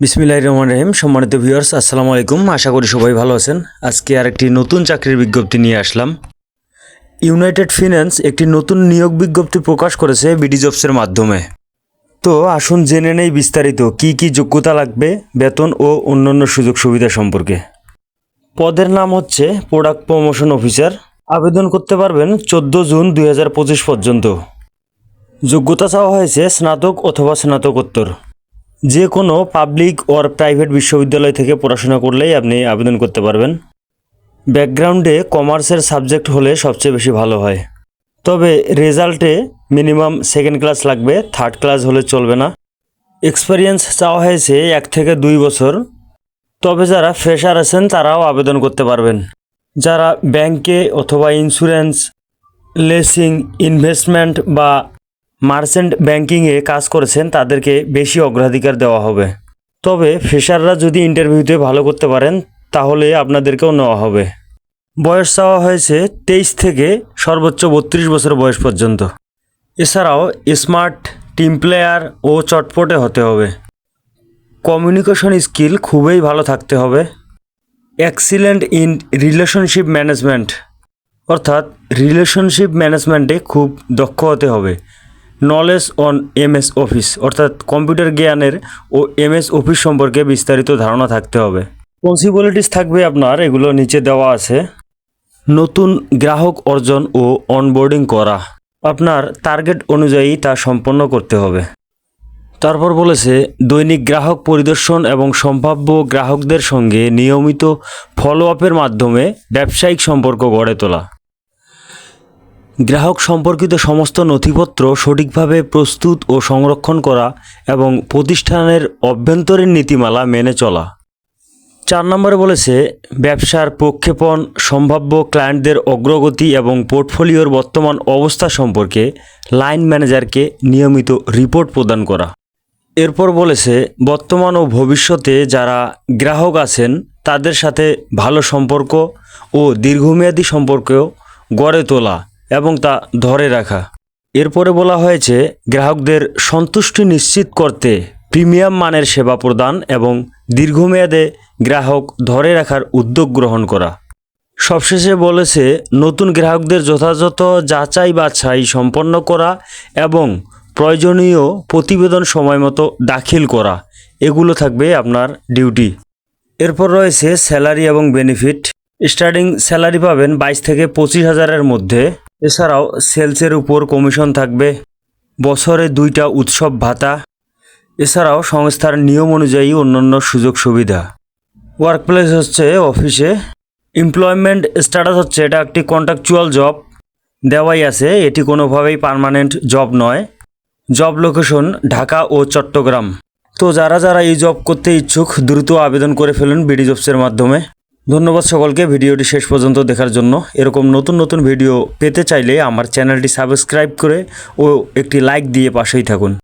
বিসমিল্লাহির রহমান রহিম। সম্মানিত ভিউয়ার্স আসসালামু আলাইকুম। আশা করি সবাই ভালো আছেন। আজকে আর একটি নতুন চাকরির বিজ্ঞপ্তি নিয়ে আসলাম। ইউনাইটেড ফিন্যান্স একটি নতুন নিয়োগ বিজ্ঞপ্তি প্রকাশ করেছে বিডি জবসের মাধ্যমে। তো আসুন জেনে নেই বিস্তারিত কি কি যোগ্যতা লাগবে, বেতন ও অন্যান্য সুযোগ সুবিধা সম্পর্কে। পদের নাম হচ্ছে প্রোডাক্ট প্রমোশন অফিসার আবেদন করতে পারবেন চোদ্দ জুন দু হাজার পঁচিশ পর্যন্ত। যোগ্যতা চাওয়া হয়েছে স্নাতক অথবা স্নাতকোত্তর। যে কোনো পাবলিক ওর প্রাইভেট বিশ্ববিদ্যালয় থেকে পড়াশোনা করলেই আপনি আবেদন করতে পারবেন। ব্যাকগ্রাউন্ডে কমার্সের সাবজেক্ট হলে সবচেয়ে বেশি ভালো হয়। তবে রেজাল্টে মিনিমাম সেকেন্ড ক্লাস লাগবে থার্ড ক্লাস হলে চলবে না। এক্সপিরিয়েন্স চাওয়া হয়েছে এক থেকে দুই বছর। তবে যারা ফ্রেশার আছেন, তারাও আবেদন করতে পারবেন। যারা ব্যাংকে অথবা ইন্স্যুরেন্স লেসিং ইনভেস্টমেন্ট বা মার্চেন্ট ব্যাংকিংয়ে কাজ করেছেন, তাদেরকে বেশি অগ্রাধিকার দেওয়া হবে। তবে ফ্রেশাররা যদি ইন্টারভিউতে ভালো করতে পারেন, তাহলে আপনাদেরকেও নেওয়া হবে। বয়স চাওয়া হয়েছে তেইশ থেকে সর্বোচ্চ বত্রিশ বছর বয়স পর্যন্ত। এছাড়াও স্মার্ট টিম প্লেয়ার ও চটপটে হতে হবে। কমিউনিকেশন স্কিল খুবই ভালো থাকতে হবে। এক্সিলেন্ট ইন রিলেশনশিপ ম্যানেজমেন্ট, অর্থাৎ রিলেশনশিপ ম্যানেজমেন্টে খুব দক্ষ হতে হবে। নলেজ অন এমএস অফিস অর্থাৎ কম্পিউটার জ্ঞানের ও এমএস অফিস সম্পর্কে বিস্তারিত ধারণা থাকতে হবে। পসিবিলিটিস থাকবে আপনার, এগুলো নিচে দেওয়া আছে। নতুন গ্রাহক অর্জন ও অনবোর্ডিং করা। আপনার টার্গেট অনুযায়ী তা সম্পন্ন করতে হবে। তারপর বলেছে, দৈনিক গ্রাহক পরিদর্শন এবং সম্ভাব্য গ্রাহকদের সঙ্গে নিয়মিত ফলো আপের মাধ্যমে ব্যবসায়িক সম্পর্ক গড়ে তোলা। গ্রাহক সম্পর্কিত সমস্ত নথিপত্র সঠিকভাবে প্রস্তুত ও সংরক্ষণ করা এবং প্রতিষ্ঠানের অভ্যন্তরীণ নীতিমালা মেনে চলা। চার নম্বরে বলেছে, ব্যবসার প্রক্ষেপণ, সম্ভাব্য ক্লায়েন্টদের অগ্রগতি এবং পোর্টফোলিওর বর্তমান অবস্থা সম্পর্কে লাইন ম্যানেজারকে নিয়মিত রিপোর্ট প্রদান করা। এরপর বলেছে, বর্তমান ও ভবিষ্যতে যারা গ্রাহক আছেন, তাদের সাথে ভালো সম্পর্ক ও দীর্ঘমেয়াদী সম্পর্কও গড়ে তোলা এবং তা ধরে রাখা। এরপরে বলা হয়েছে, গ্রাহকদের সন্তুষ্টি নিশ্চিত করতে প্রিমিয়াম মানের সেবা প্রদান এবং দীর্ঘমেয়াদে গ্রাহক ধরে রাখার উদ্যোগ গ্রহণ করা। সবশেষে বলেছে, নতুন গ্রাহকদের যথাযথ যাচাই বাছাই সম্পন্ন করা এবং প্রয়োজনীয় প্রতিবেদন সময় মতো দাখিল করা। এগুলো থাকবে আপনার ডিউটি। এরপর রয়েছে স্যালারি এবং বেনিফিট। স্টার্টিং স্যালারি পাবেন বাইশ থেকে পঁচিশ হাজারের মধ্যে। এছাড়াও সেলসের উপর কমিশন থাকবে, বছরে দুইটা উৎসব ভাতা, এছাড়াও সংস্থার নিয়ম অনুযায়ী অন্যান্য সুযোগ সুবিধা। ওয়ার্ক প্লেস হচ্ছে অফিসে, এমপ্লয়মেন্ট স্ট্যাটাস হচ্ছে এটা একটি কন্ট্রাকচুয়াল জব, দেওয়াই আছে, এটি কোনোভাবেই পার্মানেন্ট জব নয়। জব লোকেশন ঢাকা ও চট্টগ্রাম। তো যারা যারা এই জব করতে ইচ্ছুক, দ্রুত আবেদন করে ফেলুন বিডি জবসের মাধ্যমে। ধন্যবাদ সকলকে ভিডিওটি শেষ পর্যন্ত দেখার জন্য। এরকম নতুন নতুন ভিডিও পেতে চাইলে আমার চ্যানেলটি সাবস্ক্রাইব করে ও একটি লাইক দিয়ে পাশেই থাকুন।